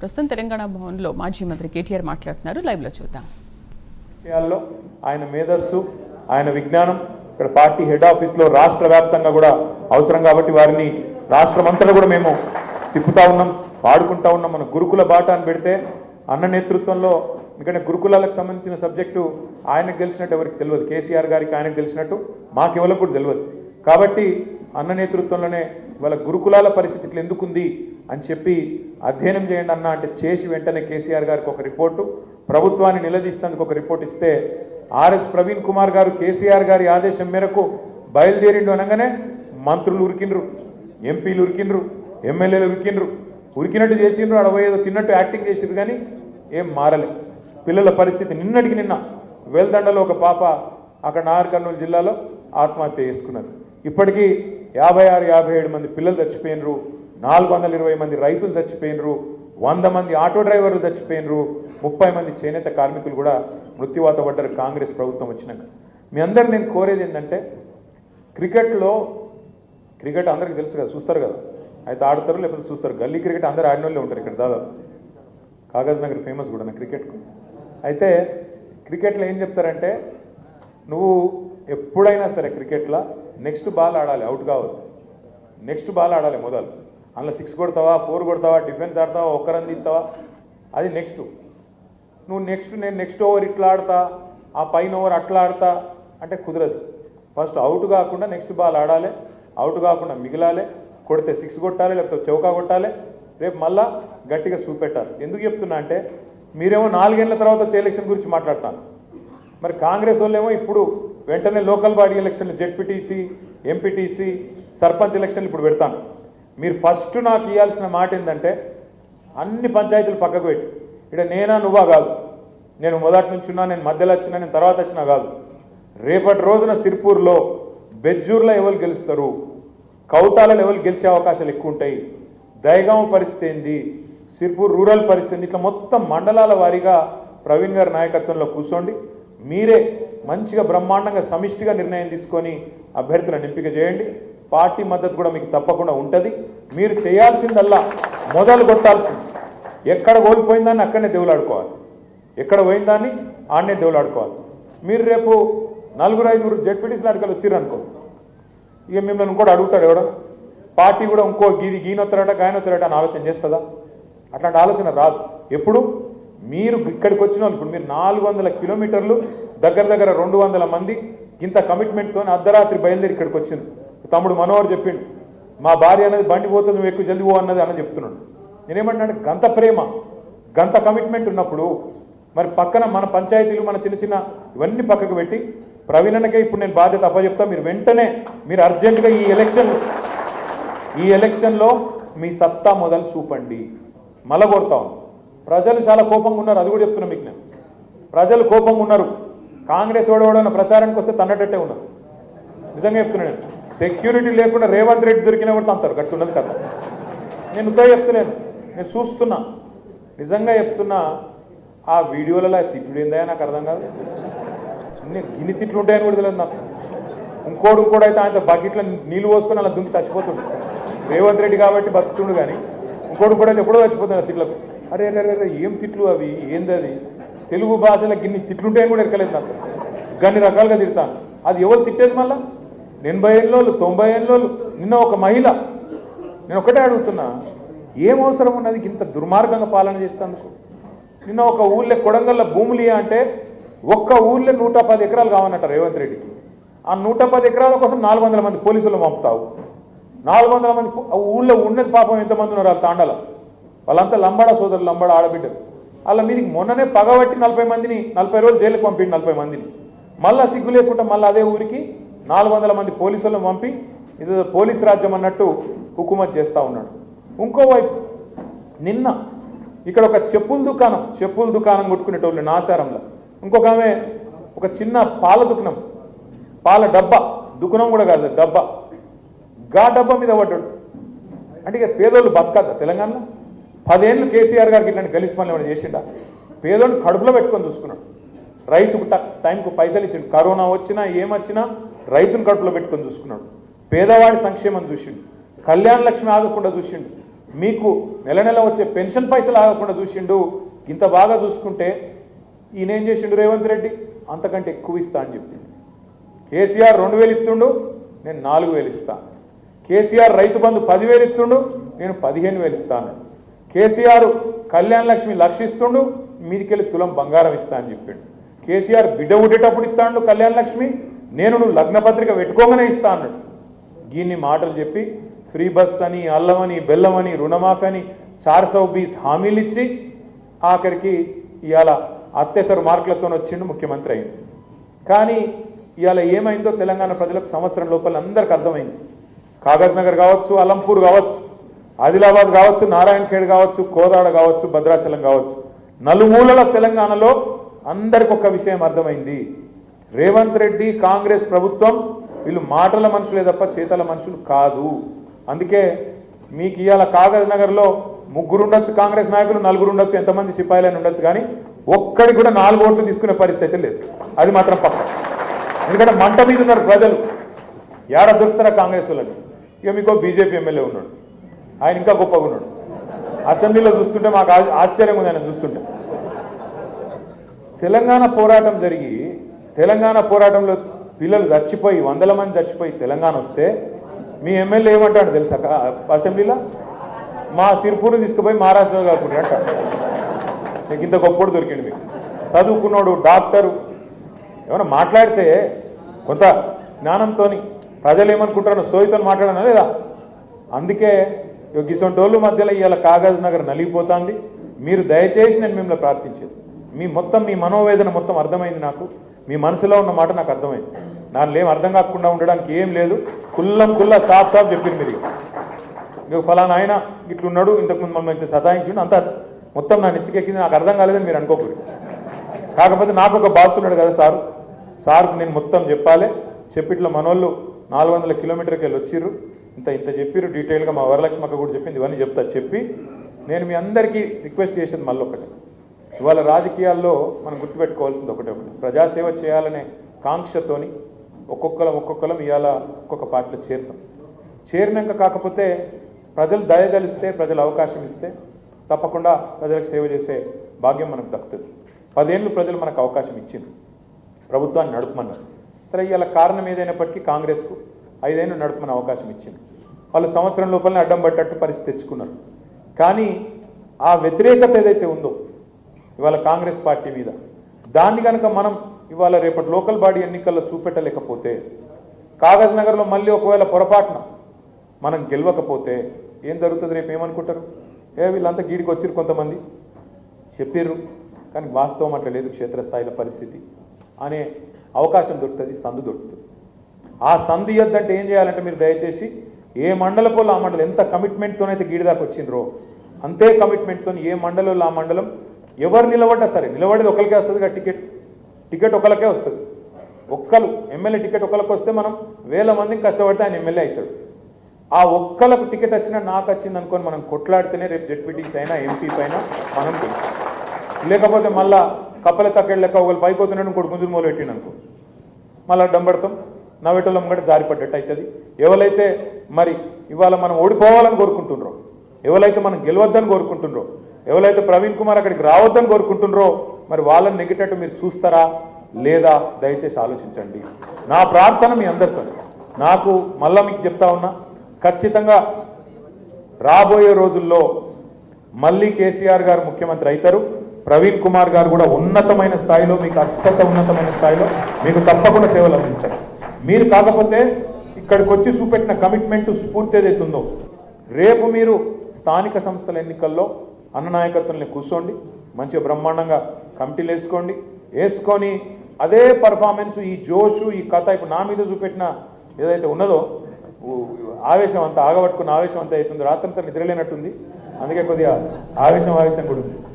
ప్రస్తుతం తెలంగాణ భవన్లో మాజీ మంత్రి కేటీఆర్ మాట్లాడుతున్నారు. లైవ్లో చూద్దాం. విషయాల్లో ఆయన మేధస్సు ఆయన విజ్ఞానం ఇక్కడ పార్టీ హెడ్ ఆఫీస్లో రాష్ట్ర వ్యాప్తంగా కూడా అవసరం కాబట్టి వారిని రాష్ట్రమంతటా కూడా మేము తిప్పుతా ఉన్నాం వాడుకుంటా ఉన్నాం. మన గురుకుల బాట అని పెడితే అన్న నేతృత్వంలో ఎందుకంటే గురుకులాలకు సంబంధించిన సబ్జెక్టు ఆయనకు తెలిసినట్టు ఎవరికి తెలియదు. కేసీఆర్ గారికి ఆయనకు తెలిసినట్టు మాకెవరికి కూడా తెలియదు. కాబట్టి అన్న నేతృత్వంలోనే వాళ్ళ గురుకులాల పరిస్థితి ఇట్లా ఎందుకుంది అని చెప్పి అధ్యయనం చేయండి అన్న అంటే చేసి వెంటనే కేసీఆర్ గారికి ఒక రిపోర్టు. ప్రభుత్వాన్ని నిలదీస్తేందుకు ఒక రిపోర్ట్ ఇస్తే ఆర్ఎస్ ప్రవీణ్ కుమార్ గారు కేసీఆర్ గారి ఆదేశం మేరకు బయలుదేరిండు అనగానే మంత్రులు ఉరికిండ్రు ఎంపీలు ఉరికిండ్రు ఎమ్మెల్యేలు ఉరికిండ్రు. ఉరికినట్టు చేసిండ్రు అడవై ఏదో తిన్నట్టు యాక్టింగ్ చేసిండ్రు కానీ ఏం మారలే. పిల్లల పరిస్థితి నిన్నటికి నిన్న. వెల్దండలో ఒక పాప అక్కడ నాగర్ కర్నూలు జిల్లాలో ఆత్మహత్య చేసుకున్నది. ఇప్పటికీ యాభై ఆరు యాభై ఏడు మంది పిల్లలు చచ్చిపోయినరు. నాలుగు వందల ఇరవై మంది రైతులు చచ్చిపోయినరు వంద మంది ఆటో డ్రైవర్లు చచ్చిపోయినరు ముప్పై మంది చేనేత కార్మికులు కూడా మృత్యువాత పడ్డారు కాంగ్రెస్ ప్రభుత్వం వచ్చినాక. మీ అందరు నేను కోరేది ఏంటంటే క్రికెట్లో క్రికెట్ అందరికీ తెలుసు కదా చూస్తారు కదా. అయితే ఆడతారు లేకపోతే చూస్తారు. గల్లీ క్రికెట్ అందరు ఆడిన వాళ్ళే ఉంటారు ఇక్కడ దాదాపు. కాగజ్ నగర్ ఫేమస్ కూడా నా క్రికెట్కు. అయితే క్రికెట్లో ఏం చెప్తారంటే నువ్వు ఎప్పుడైనా సరే క్రికెట్లో నెక్స్ట్ బాల్ ఆడాలి అవుట్ కావద్దు. నెక్స్ట్ బాల్ ఆడాలి మొదలు. అందులో సిక్స్ కొడతావా ఫోర్ కొడతావా డిఫెన్స్ ఆడతావా ఒక్క రన్ తీస్తావా అది నెక్స్ట్ నువ్వు నెక్స్ట్ నేను నెక్స్ట్ ఓవర్ ఇట్లా ఆడతా ఆ పైన ఓవర్ అట్లా ఆడతా అంటే కుదరదు. ఫస్ట్ అవుట్ కాకుండా నెక్స్ట్ బాల్ ఆడాలి అవుట్ కాకుండా మిగిలాలి కొడితే సిక్స్ కొట్టాలి లేకపోతే చౌకా కొట్టాలి రేపు మళ్ళా గట్టిగా చూపెట్టాలి ఎందుకు చెప్తున్నా అంటే మీరేమో నాలుగేళ్ళ తర్వాత వచ్చే ఎలక్షన్ గురించి మాట్లాడతాను. మరి కాంగ్రెస్ వాళ్ళేమో ఇప్పుడు వెంటనే లోకల్ బాడీ ఎలక్షన్లు జెడ్పీటీసీ ఎంపీటీసీ సర్పంచ్ ఎలక్షన్లు ఇప్పుడు పెడతాను. మీరు ఫస్ట్ నాకు ఇవ్వాల్సిన మాట ఏంటంటే అన్ని పంచాయతీలు పక్కకు పెట్టి ఇక్కడ నేనా నువ్వా కాదు. నేను మొదటి నుంచి ఉన్నా నేను మధ్యలో వచ్చినా నేను తర్వాత వచ్చినా కాదు. రేపటి రోజున సిర్పూర్లో బెజ్జూర్లో ఎవరు గెలుస్తారు? కౌటాలలో ఎవరు గెలిచే అవకాశాలు ఎక్కువ ఉంటాయి? దయగామ పరిస్థితి ఏంది? సిర్పూర్ రూరల్ పరిస్థితి ఇట్లా మొత్తం మండలాల వారీగా ప్రవీణ్ గారి నాయకత్వంలో కూర్చోండి. మీరే మంచిగా బ్రహ్మాండంగా సమిష్టిగా నిర్ణయం తీసుకొని అభ్యర్థులను ఎంపిక చేయండి. పార్టీ మద్దతు కూడా మీకు తప్పకుండా ఉంటుంది. మీరు చేయాల్సిందల్లా మొదలు కొట్టాల్సింది. ఎక్కడ కోల్పోయిందాన్ని అక్కడనే దేవులాడుకోవాలి. ఎక్కడ పోయిందాన్ని ఆడనే దేవులాడుకోవాలి. మీరు రేపు నలుగురు ఐదుగురు జెడ్పీటీసీలు అడిగలు వచ్చిరనుకో ఇక మిమ్మల్ని ఇంకోటి అడుగుతాడు ఎవడ? పార్టీ కూడా ఇంకో గీది గీనొత్తారట గాయనొత్తారట అని ఆలోచన చేస్తుందా? అట్లాంటి ఆలోచన రాదు. ఎప్పుడు? మీరు ఇక్కడికి వచ్చిన వాళ్ళు ఇప్పుడు మీరు నాలుగు వందల కిలోమీటర్లు దగ్గర దగ్గర రెండు వందల మంది ఇంత కమిట్మెంట్తో అర్ధరాత్రి బయలుదేరి ఇక్కడికి వచ్చింది తమ్ముడు మనోహర్ చెప్పిండు మా భార్య అనేది బండి పోతుంది నువ్వు ఎక్కువ జల్ది పో అన్నది అన్నది చెప్తున్నాడు. నేనేమంటున్నాను గంత ప్రేమ గంత కమిట్మెంట్ ఉన్నప్పుడు మరి పక్కన మన పంచాయతీలు మన చిన్న చిన్న ఇవన్నీ పక్కకు పెట్టి ప్రవీణనకే ఇప్పుడు నేను బాధ్యత అప్పచెప్తా మీరు వెంటనే మీరు అర్జెంటుగా ఈ ఎలక్షన్ ఈ ఎలక్షన్లో మీ సత్తా మొదలు చూపండి. మల కొడతాం ప్రజలు చాలా కోపంగా ఉన్నారు అది కూడా చెప్తున్నా మీకు నేను. ప్రజలు కోపంగా ఉన్నారు. కాంగ్రెస్ ఓడవడన్న ప్రచారానికి వస్తే తన్నటట్టే ఉన్నారు. నిజంగా చెప్తున్నాను సెక్యూరిటీ లేకుండా రేవంత్ రెడ్డి దొరికినా కూడా తంతారు కట్టున్నది కదా. నేను ఉత్తా చెప్తలేను. నేను చూస్తున్నా. నిజంగా చెప్తున్నా ఆ వీడియోలలో తిట్టుడేందా నాకు అర్థం కాదు. నేను గిన్ని తిట్లు ఉంటాయని కూడా తెలియదు నాకు. ఇంకోడు ఇంకోడు అయితే ఆయన బకెట్లో నీళ్ళు పోసుకొని అలా దుంకి చచ్చిపోతుండు. రేవంత్ రెడ్డి కాబట్టి బతుకుతుండు కానీ ఇంకోడు కూడా అయితే ఎప్పుడో చచ్చిపోతున్నాడు తిట్లకు. అరే అరే అరే, ఏం తిట్లు అవి? ఏంది అది? తెలుగు భాషలో గిన్ని తిట్లుంటాయని కూడా ఎక్కలేదు నాకు. గన్ని రకాలుగా తిడతాను. అది ఎవరు తిట్టేది మళ్ళీ? ఎనభై ఏళ్ళోళ్ళు తొంభై ఏళ్ళోళ్ళు నిన్న ఒక మహిళ నేను ఒకటే అడుగుతున్నా ఏం అవసరం ఉన్నది ఇంత దుర్మార్గంగా పాలన చేస్తేందుకు? నిన్న ఒక ఊళ్ళో కొడంగల్ల భూములు అంటే ఒక్క ఊళ్ళో నూట పది ఎకరాలు కావన్నట రేవంత్ రెడ్డికి. ఆ నూట పది ఎకరాల కోసం నాలుగు వందల మంది పోలీసులు పంపుతావు. నాలుగు వందల మంది ఊళ్ళో ఉన్నది పాపం ఎంతమంది ఉన్నారు వాళ్ళ తాండల? వాళ్ళంతా లంబాడ సోదరులు లంబాడ ఆడబిడ్డలు. వాళ్ళ మీదకి మొన్ననే పగబట్టి నలభై మందిని నలభై రోజులు జైలుకి పంపిండి నలభై మందిని. మళ్ళా సిగ్గు లేకుండా మళ్ళీ అదే ఊరికి నాలుగు వందల మంది పోలీసులను పంపి ఇది పోలీస్ రాజ్యం అన్నట్టు హుకుమత్ చేస్తూ ఉన్నాడు. ఇంకోవైపు నిన్న ఇక్కడ ఒక చెప్పుల దుకాణం చెప్పుల దుకాణం కొట్టుకునేటోళ్ళు నాచారంలో ఇంకొక ఆమె ఒక చిన్న పాల దుకాణం పాల డబ్బా దుకాణం కూడా కాదు డబ్బా. గా డబ్బా మీద పడ్డాడు. అంటే ఇక పేదోళ్ళు బతకద్దా తెలంగాణలో? పదేళ్ళు కేసీఆర్ గారికి ఇట్లాంటి గలీజ్ పనులు ఏమైనా చేసిండా? పేదోళ్ళు కడుపులో పెట్టుకొని చూసుకున్నాడు. రైతుకు టైంకు పైసలు ఇచ్చిండు. కరోనా వచ్చినా ఏమొచ్చినా రైతును కడుపులో పెట్టుకొని చూసుకున్నాడు. పేదవాడి సంక్షేమం చూసిండు. కళ్యాణ లక్ష్మి ఆగకుండా చూసిండు. మీకు నెల నెల వచ్చే పెన్షన్ పైసలు ఆగకుండా చూసిండు. ఇంత బాగా చూసుకుంటే ఈయనేం చేసిండు రేవంత్ రెడ్డి? అంతకంటే ఎక్కువ ఇస్తా అని చెప్పిండు. కేసీఆర్ రెండు వేలు ఇస్తుండు నేను నాలుగు వేలు ఇస్తాను కేసీఆర్ రైతు బంధు పదివేలు ఇస్తుండు నేను పదిహేను వేలు ఇస్తాను కేసీఆర్ కళ్యాణ లక్ష్మి లక్షిస్తుండు మీదికెళ్ళి తులం బంగారం ఇస్తా అని చెప్పిండు. కేసీఆర్ బిడ్డ ఉడేటప్పుడు ఇస్తాడు కళ్యాణ లక్ష్మి నేను నువ్వు లగ్న పత్రిక పెట్టుకోగానే ఇస్తా అన్నాడు. దీన్ని మాటలు చెప్పి ఫ్రీ బస్ అని అల్లమని బెల్లమని రుణమాఫీ అని చార్ సౌ బీస్ హామీలు ఇచ్చి ఆఖరికి ఇవాళ అత్యవసర మార్కులతో వచ్చిండు ముఖ్యమంత్రి అయింది కానీ ఇవాళ ఏమైందో తెలంగాణ ప్రజలకు సంవత్సరం లోపల అందరికి అర్థమైంది. కాగజ్ నగర్ కావచ్చు అలంపూర్ కావచ్చు ఆదిలాబాద్ కావచ్చు నారాయణఖేడ్ కావచ్చు కోదాడ కావచ్చు భద్రాచలం కావచ్చు నలుమూలల తెలంగాణలో అందరికి ఒక విషయం అర్థమైంది. రేవంత్ రెడ్డి కాంగ్రెస్ ప్రభుత్వం వీళ్ళు మాటల మనుషులే తప్ప చేతల మనుషులు కాదు. అందుకే మీకు ఇవాళ కాగజ్ నగర్లో ముగ్గురు ఉండొచ్చు కాంగ్రెస్ నాయకులు నలుగురు ఉండొచ్చు ఎంతమంది సిపాయిలని ఉండొచ్చు కానీ ఒక్కడికి కూడా నాలుగు ఓట్లు తీసుకునే పరిస్థితి లేదు. అది మాత్రం పక్క. ఎందుకంటే మంట మీద ఉన్నారు ప్రజలు. ఏడ దొరుకుతారా కాంగ్రెస్ వాళ్ళని? ఇక మీకు బీజేపీ ఎమ్మెల్యే ఉన్నాడు. ఆయన ఇంకా గొప్పగా ఉన్నాడు. అసెంబ్లీలో చూస్తుంటే మాకు ఆశ్చర్యంగా ఉంది ఆయన చూస్తుంటే. తెలంగాణ పోరాటం జరిగి తెలంగాణ పోరాటంలో పిల్లలు చచ్చిపోయి వందల మంది చచ్చిపోయి తెలంగాణ వస్తే మీ ఎమ్మెల్యే ఏమంటాడు తెలుసా? అసెంబ్లీలో? మా సిర్పూర్ తీసుకుపోయి మహారాష్ట్రలో కాకుండా అంటాడు నీకు ఇంత గొప్పడు దొరికింది మీకు. చదువుకున్నాడు డాక్టరు. ఏమైనా మాట్లాడితే కొంత జ్ఞానంతో ప్రజలు ఏమనుకుంటారో సోయితో మాట్లాడనా లేదా? అందుకే గిసొంటోళ్ళు మధ్యలో ఇవాళ కాగజ్ నగర్ నలిగిపోతుంది. మీరు దయచేసి నేను మిమ్మల్ని ప్రార్థించేది. మీ మొత్తం మీ మనోవేదన మొత్తం అర్థమైంది నాకు. మీ మనసులో ఉన్న మాట నాకు అర్థమైంది. దానిలో ఏం అర్థం కాకుండా ఉండడానికి ఏం లేదు. కుల్లం కుల్ల సాఫ్ సాఫ్ చెప్పింది మీరు. ఇక ఫలానా ఆయన ఇట్లున్నాడు ఇంతకుముందు మమ్మల్ని ఇంత సతాయించిండు అంతా మొత్తం నా నెత్తికెక్కింది. నాకు అర్థం కాలేదని మీరు అనుకోకూడదు. కాకపోతే నాకు ఒక బాస్ ఉన్నాడు కదా సార్. సార్కు నేను మొత్తం చెప్పాలి. చెప్పిట్ల మనోళ్ళు నాలుగు వందల కిలోమీటర్కి వెళ్ళి వచ్చిర్రు. ఇంత ఇంత చెప్పిర్రు. డీటెయిల్గా మా వరలక్ష్మి అక్క కూడా చెప్పింది. ఇవన్నీ చెప్తా. చెప్పి నేను మీ అందరికీ రిక్వెస్ట్ చేసేది మళ్ళీ ఒకటి ఇవాళ రాజకీయాల్లో మనం గుర్తుపెట్టుకోవాల్సింది ఒకటే ఒకటి. ప్రజాసేవ చేయాలనే కాంక్షతోని ఒక్కొక్కరం ఒక్కొక్కరం ఇవాళ ఒక్కొక్క పార్టీలో చేరుతాం. చేరినాక కాకపోతే ప్రజలు దయదలిస్తే ప్రజలు అవకాశం ఇస్తే తప్పకుండా ప్రజలకు సేవ చేసే భాగ్యం మనకు దక్కుతుంది. పదేళ్ళు ప్రజలు మనకు అవకాశం ఇచ్చింది ప్రభుత్వాన్ని నడుపుమన్నారు. సరే ఇవాళ కారణం ఏదైనప్పటికీ కాంగ్రెస్కు ఐదేళ్ళు నడుపుమని అవకాశం ఇచ్చింది వాళ్ళు సంవత్సరం లోపలనే అడ్డం పట్టట్టు పరిస్థితి తెచ్చుకున్నారు. కానీ ఆ వ్యతిరేకత ఏదైతే ఉందో ఇవాళ కాంగ్రెస్ పార్టీ మీద. దాన్ని కనుక మనం ఇవాళ రేపటి లోకల్ బాడీ ఎన్నికల్లో చూపెట్టలేకపోతే కాగజ్ నగర్లో మళ్ళీ ఒకవేళ పొరపాటున మనం గెలవకపోతే ఏం జరుగుతుంది రేపు? ఏమనుకుంటారు? ఏ వీళ్ళంతా గీడికి వచ్చిర్రు కొంతమంది. చెప్పిర్రు కానీ వాస్తవం అట్లా లేదు క్షేత్రస్థాయిలో పరిస్థితి. అనే అవకాశం దొరుకుతుంది సందు దొరుకుతుంది. ఆ సందు ఇవ్వద్దంటే ఏం చేయాలంటే మీరు దయచేసి ఏ మండలపోలో ఆ మండలం ఎంత కమిట్మెంట్తోనైతే గీడి దాకా వచ్చిండ్రో అంతే కమిట్మెంట్తో ఏ మండలంలో ఆ మండలం ఎవరు నిలబడ్డా సరే నిలబడేది ఒకరికే వస్తుంది కదా టికెట్. టికెట్ ఒకరికే వస్తుంది. ఒక్కరు ఎమ్మెల్యే టికెట్ ఒకరికి వస్తే మనం వేల మందికి కష్టపడితే ఆయన ఎమ్మెల్యే అవుతాడు. ఆ ఒక్కలకు టికెట్ వచ్చినా నాకు వచ్చింది అనుకొని మనం కొట్లాడితేనే రేపు జెడ్పీటీస్ అయినా ఎంపీ పైన మనం లేకపోతే మళ్ళా కప్పల తక్కడి లెక్క ఒకళ్ళు పైపోతున్నాడు ఇంకోటి గుంజులు మూల పెట్టిండు అనుకో. మళ్ళీ డంబడతాం నవ్వేటోళ్ళం కూడా జారిపడ్డట్టు అవుతుంది. ఎవరైతే మరి ఇవాళ మనం ఓడిపోవాలని కోరుకుంటుండ్రో ఎవరైతే మనం గెలవద్దని కోరుకుంటుండ్రో ఎవరైతే ప్రవీణ్ కుమార్ అక్కడికి రావద్దని కోరుకుంటున్నారో మరి వాళ్ళని నెగ్గేటట్టు మీరు చూస్తారా లేదా దయచేసి ఆలోచించండి. నా ప్రార్థన మీ అందరితో. నాకు మళ్ళా మీకు చెప్తా ఉన్నా ఖచ్చితంగా రాబోయే రోజుల్లో మళ్ళీ కేసీఆర్ గారు ముఖ్యమంత్రి అవుతారు. ప్రవీణ్ కుమార్ గారు కూడా ఉన్నతమైన స్థాయిలో మీకు అత్యంత ఉన్నతమైన స్థాయిలో మీకు తప్పకుండా సేవలు అందిస్తారు. మీరు కాకపోతే ఇక్కడికి వచ్చి చూపెట్టిన కమిట్మెంట్ స్ఫూర్తి ఏదైతుందో ఉందో రేపు మీరు స్థానిక సంస్థల ఎన్నికల్లో అన్న నాయకత్వంలో కూర్చోండి మంచిగా బ్రహ్మాండంగా కమిటీలు వేసుకోండి వేసుకొని అదే పర్ఫార్మెన్స్ ఈ జోషు ఈ కథ ఇప్పుడు నా మీద చూపెట్టిన ఏదైతే ఉన్నదో ఆవేశం అంతా ఆగబట్టుకున్న ఆవేశం అంతా అవుతుంది రాత్రంతా నిద్రలేనట్టుంది. అందుకే కొద్దిగా ఆవేశం ఆవేశం కూడా ఉంది.